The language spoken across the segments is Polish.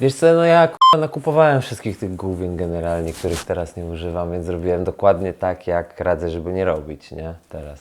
Wiesz co, no ja k***a, nakupowałem wszystkich tych główien generalnie, których teraz nie używam, więc zrobiłem dokładnie tak, jak radzę, żeby nie robić, nie? Teraz.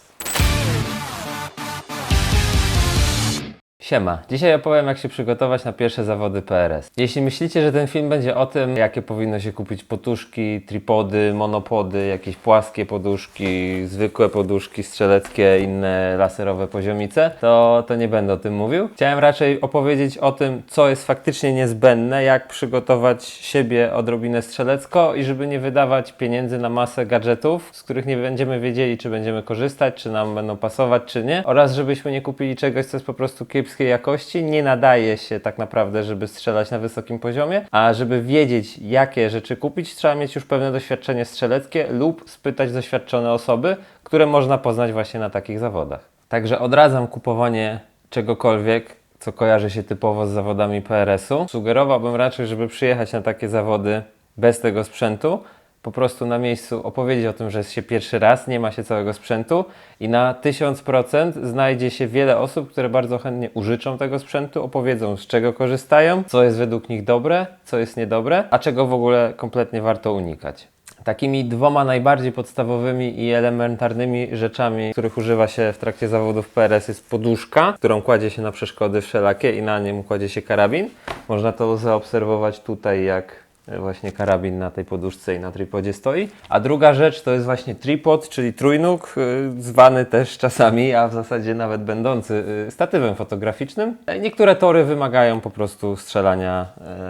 Siema. Dzisiaj opowiem, jak się przygotować na pierwsze zawody PRS. Jeśli myślicie, że ten film będzie o tym, jakie powinno się kupić poduszki, tripody, monopody, jakieś płaskie poduszki, zwykłe poduszki strzeleckie, inne laserowe poziomice, to, to nie będę o tym mówił. Chciałem raczej opowiedzieć o tym, co jest faktycznie niezbędne, jak przygotować siebie odrobinę strzelecko i żeby nie wydawać pieniędzy na masę gadżetów, z których nie będziemy wiedzieli, czy będziemy korzystać, czy nam będą pasować, czy nie, oraz żebyśmy nie kupili czegoś, co jest po prostu kiepskiej jakości, nie nadaje się tak naprawdę, żeby strzelać na wysokim poziomie, a żeby wiedzieć, jakie rzeczy kupić, trzeba mieć już pewne doświadczenie strzeleckie lub spytać doświadczone osoby, które można poznać właśnie na takich zawodach. Także odradzam kupowanie czegokolwiek, co kojarzy się typowo z zawodami PRS-u. Sugerowałbym raczej, żeby przyjechać na takie zawody bez tego sprzętu, po prostu na miejscu opowiedzieć o tym, że jest się pierwszy raz, nie ma się całego sprzętu i na 1000% znajdzie się wiele osób, które bardzo chętnie użyczą tego sprzętu, opowiedzą z czego korzystają, co jest według nich dobre, co jest niedobre, a czego w ogóle kompletnie warto unikać. Takimi dwoma najbardziej podstawowymi i elementarnymi rzeczami, których używa się w trakcie zawodów PRS jest poduszka, którą kładzie się na przeszkody wszelakie i na nim kładzie się karabin. Można to zaobserwować tutaj, jak właśnie karabin na tej poduszce i na tripodzie stoi. A druga rzecz to jest właśnie tripod, czyli trójnóg, y, zwany też czasami, a w zasadzie nawet będący y, statywem fotograficznym. Niektóre tory wymagają po prostu strzelania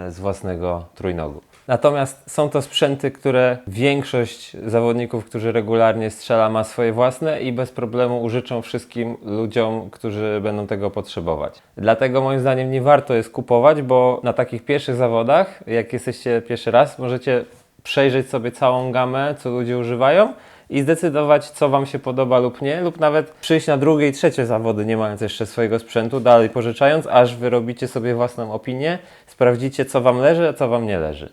e, z własnego trójnogu. Natomiast są to sprzęty, które większość zawodników, którzy regularnie strzela, ma swoje własne i bez problemu użyczą wszystkim ludziom, którzy będą tego potrzebować. Dlatego moim zdaniem nie warto jest kupować, bo na takich pierwszych zawodach, jak jesteście pierwszy raz, możecie przejrzeć sobie całą gamę, co ludzie używają i zdecydować, co Wam się podoba lub nie, lub nawet przyjść na drugie i trzecie zawody, nie mając jeszcze swojego sprzętu, dalej pożyczając, aż wyrobicie sobie własną opinię, sprawdzicie, co Wam leży, a co Wam nie leży.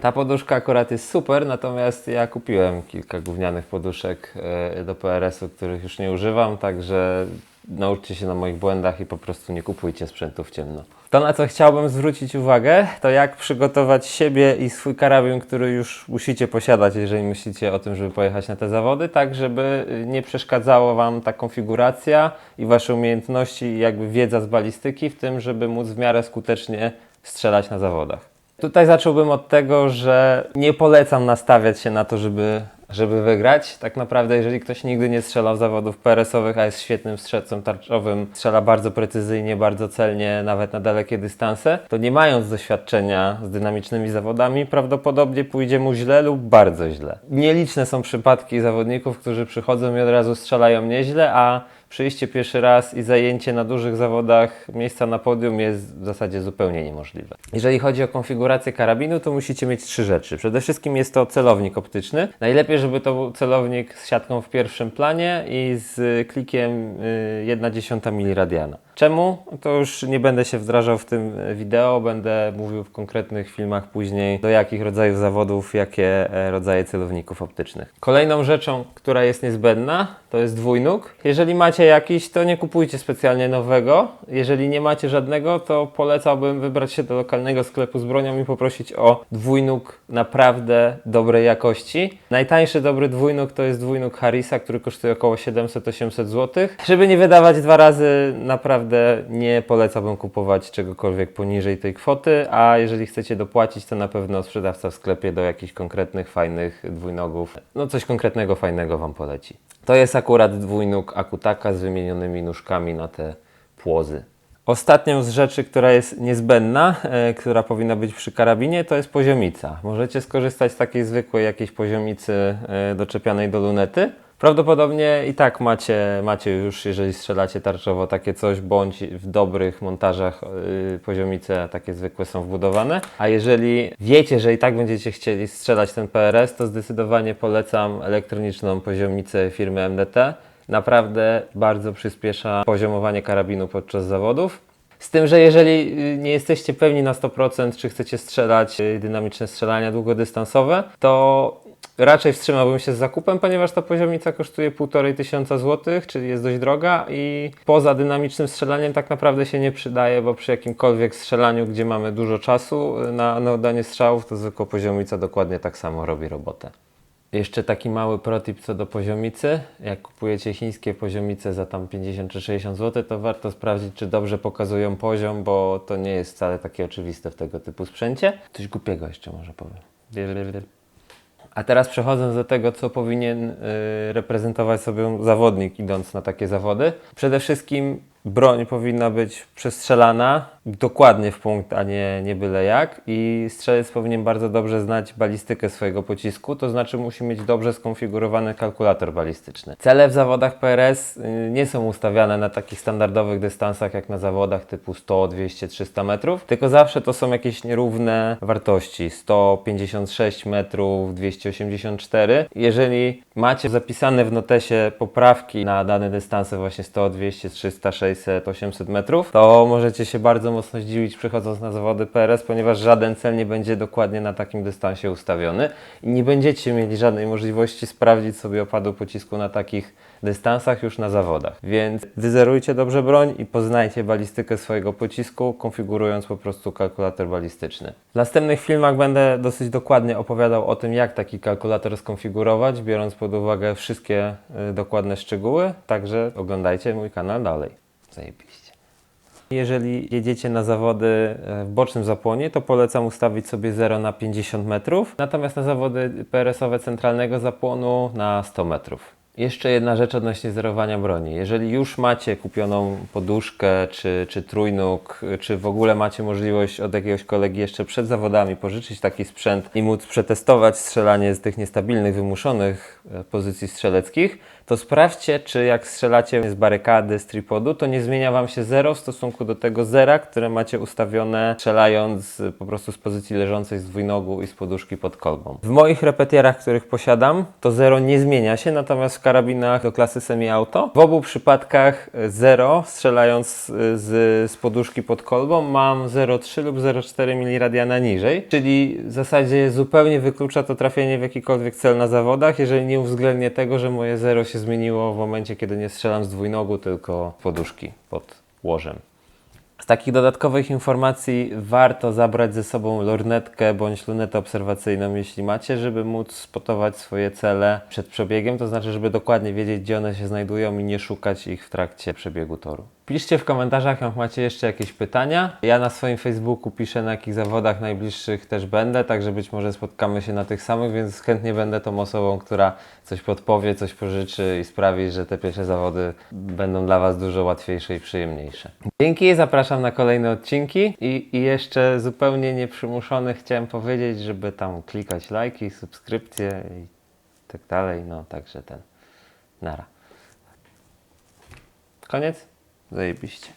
Ta poduszka akurat jest super, natomiast ja kupiłem kilka gównianych poduszek e, do PRS-u, których już nie używam, także nauczcie się na moich błędach i po prostu nie kupujcie sprzętu w ciemno. To, na co chciałbym zwrócić uwagę, to jak przygotować siebie i swój karabin, który już musicie posiadać, jeżeli myślicie o tym, żeby pojechać na te zawody, tak żeby nie przeszkadzało Wam ta konfiguracja i Wasze umiejętności jakby wiedza z balistyki w tym, żeby móc w miarę skutecznie strzelać na zawodach. Tutaj zacząłbym od tego, że nie polecam nastawiać się na to, żeby, żeby wygrać. Tak naprawdę, jeżeli ktoś nigdy nie strzelał zawodów PRS-owych, a jest świetnym strzelcem tarczowym, strzela bardzo precyzyjnie, bardzo celnie, nawet na dalekie dystanse, to nie mając doświadczenia z dynamicznymi zawodami, prawdopodobnie pójdzie mu źle lub bardzo źle. Nieliczne są przypadki zawodników, którzy przychodzą i od razu strzelają nieźle, a przyjście pierwszy raz i zajęcie na dużych zawodach miejsca na podium jest w zasadzie zupełnie niemożliwe. Jeżeli chodzi o konfigurację karabinu, to musicie mieć trzy rzeczy. Przede wszystkim jest to celownik optyczny. Najlepiej, żeby to był celownik z siatką w pierwszym planie i z klikiem y, 1,1 miliradiana. Czemu? To już nie będę się wdrażał w tym wideo, będę mówił w konkretnych filmach później, do jakich rodzajów zawodów, jakie e, rodzaje celowników optycznych. Kolejną rzeczą, która jest niezbędna, to jest dwójnóg. Jeżeli macie jakiś, to nie kupujcie specjalnie nowego. Jeżeli nie macie żadnego, to polecałbym wybrać się do lokalnego sklepu z bronią i poprosić o dwójnóg naprawdę dobrej jakości. Najtańszy dobry dwójnóg to jest dwójnóg Harrisa, który kosztuje około 700-800 zł. Żeby nie wydawać dwa razy, naprawdę nie polecałbym kupować czegokolwiek poniżej tej kwoty, a jeżeli chcecie dopłacić, to na pewno sprzedawca w sklepie do jakichś konkretnych, fajnych dwójnogów, no coś konkretnego, fajnego Wam poleci. To jest akurat dwójnóg Akutaka z wymienionymi nóżkami na te płozy. Ostatnią z rzeczy, która jest niezbędna, e, która powinna być przy karabinie, to jest poziomica. Możecie skorzystać z takiej zwykłej jakiejś poziomicy e, doczepianej do lunety. Prawdopodobnie i tak macie, macie już, jeżeli strzelacie tarczowo, takie coś, bądź w dobrych montażach yy, poziomice takie zwykłe są wbudowane. A jeżeli wiecie, że i tak będziecie chcieli strzelać ten PRS, to zdecydowanie polecam elektroniczną poziomicę firmy MDT. Naprawdę bardzo przyspiesza poziomowanie karabinu podczas zawodów. Z tym, że jeżeli y, nie jesteście pewni na 100%, czy chcecie strzelać y, dynamiczne strzelania długodystansowe, to raczej wstrzymałbym się z zakupem, ponieważ ta poziomica kosztuje 1,5 tysiąca złotych, czyli jest dość droga i poza dynamicznym strzelaniem tak naprawdę się nie przydaje, bo przy jakimkolwiek strzelaniu, gdzie mamy dużo czasu na, na oddanie strzałów, to zwykła poziomica dokładnie tak samo robi robotę. Jeszcze taki mały protip co do poziomicy. Jak kupujecie chińskie poziomice za tam 50 czy 60 zł, to warto sprawdzić, czy dobrze pokazują poziom, bo to nie jest wcale takie oczywiste w tego typu sprzęcie. Coś głupiego jeszcze może powiem. A teraz przechodząc do tego, co powinien y, reprezentować sobie zawodnik idąc na takie zawody. Przede wszystkim broń powinna być przestrzelana dokładnie w punkt, a nie, nie byle jak. I strzelec powinien bardzo dobrze znać balistykę swojego pocisku, to znaczy musi mieć dobrze skonfigurowany kalkulator balistyczny. Cele w zawodach PRS y, nie są ustawiane na takich standardowych dystansach jak na zawodach typu 100, 200, 300 metrów, tylko zawsze to są jakieś nierówne wartości. 156 metrów, 284. Jeżeli macie zapisane w notesie poprawki na dane dystanse właśnie 100, 200, 300, 600, 800 metrów, to możecie się bardzo mocno zdziwić przychodząc na zawody PRS, ponieważ żaden cel nie będzie dokładnie na takim dystansie ustawiony i nie będziecie mieli żadnej możliwości sprawdzić sobie opadu pocisku na takich dystansach już na zawodach. Więc wyzerujcie dobrze broń i poznajcie balistykę swojego pocisku, konfigurując po prostu kalkulator balistyczny. W następnych filmach będę dosyć dokładnie opowiadał o tym, jak taki kalkulator skonfigurować, biorąc pod uwagę wszystkie y, dokładne szczegóły, także oglądajcie mój kanał dalej. Zajebiście. Jeżeli jedziecie na zawody e, w bocznym zapłonie, to polecam ustawić sobie 0 na 50 metrów, natomiast na zawody PRS-owe centralnego zapłonu na 100 metrów. Jeszcze jedna rzecz odnośnie zerowania broni. Jeżeli już macie kupioną poduszkę, czy, czy trójnóg, czy w ogóle macie możliwość od jakiegoś kolegi jeszcze przed zawodami pożyczyć taki sprzęt i móc przetestować strzelanie z tych niestabilnych, wymuszonych e, pozycji strzeleckich, to sprawdźcie, czy jak strzelacie z barykady, z tripodu, to nie zmienia Wam się zero w stosunku do tego zera, które macie ustawione strzelając po prostu z pozycji leżącej z dwójnogu i z poduszki pod kolbą. W moich repetierach, których posiadam, to zero nie zmienia się, natomiast w karabinach do klasy semi-auto w obu przypadkach y, zero strzelając y, z, z poduszki pod kolbą mam 0,3 lub 0,4 mradiana niżej, czyli w zasadzie zupełnie wyklucza to trafienie w jakikolwiek cel na zawodach, jeżeli nie uwzględnię tego, że moje zero się zmieniło w momencie, kiedy nie strzelam z dwójnogu, tylko poduszki pod łożem. Z takich dodatkowych informacji warto zabrać ze sobą lornetkę bądź lunetę obserwacyjną, jeśli macie, żeby móc spotować swoje cele przed przebiegiem, to znaczy, żeby dokładnie wiedzieć, gdzie one się znajdują i nie szukać ich w trakcie przebiegu toru. Piszcie w komentarzach, jak macie jeszcze jakieś pytania. Ja na swoim Facebooku piszę, na jakich zawodach najbliższych też będę, także być może spotkamy się na tych samych, więc chętnie będę tą osobą, która coś podpowie, coś pożyczy i sprawi, że te pierwsze zawody będą dla Was dużo łatwiejsze i przyjemniejsze. Dzięki, zapraszam na kolejne odcinki i, i jeszcze zupełnie nieprzymuszony chciałem powiedzieć, żeby tam klikać lajki, subskrypcje i tak dalej, no także ten, nara. Koniec? Zajebiście.